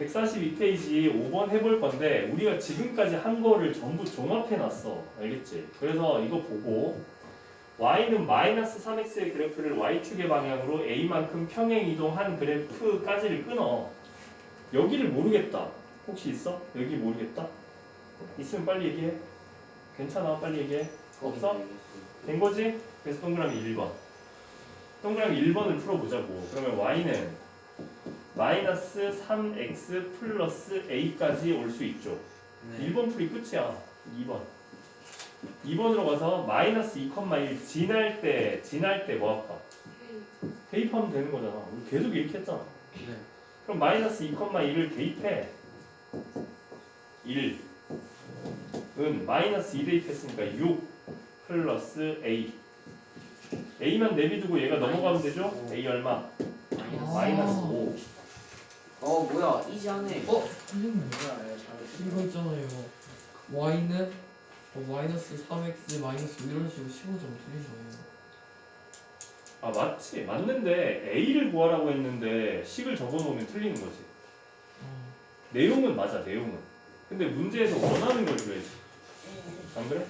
142페이지 5번 해볼 건데 우리가 지금까지 한 거를 전부 종합해 놨어. 알겠지? 그래서 이거 보고 y는 마이너스 3x의 그래프를 y축의 방향으로 a만큼 평행 이동한 그래프까지를 끊어. 여기를 모르겠다. 혹시 있어? 여기 모르겠다? 있으면 빨리 얘기해. 괜찮아. 빨리 얘기해. 없어? 된 거지? 그래서 동그라미 1번. 동그라미 1번을 풀어보자고. 그러면 y는 마이너스 3x 플러스 a까지 올 수 있죠. 네. 1번 풀이 끝이야. 2번. 2번으로 가서 마이너스 2,1 지날 때 지날 때 뭐 할까? 대입하면 되는 거잖아. 우리 계속 이렇게 했잖아. 네. 그럼 마이너스 2,2를 대입해. 1. 은 마이너스 2 대입했으니까 6 플러스 a. a만 내비두고 얘가 넘어가면 되죠? a 얼마? 마이너스 5. 어 뭐야 이지하네. 어? 선생님 이거 있잖아요. y는 어, 마이너스 3x 마이너스 5 이런 식으로 15점 틀리잖아요. 아 맞지. 맞는데 a를 구하라고 했는데 식을 적어놓으면 틀리는 거지. 어, 내용은 맞아 내용은. 근데 문제에서 원하는 걸 줘야지. 안 그래?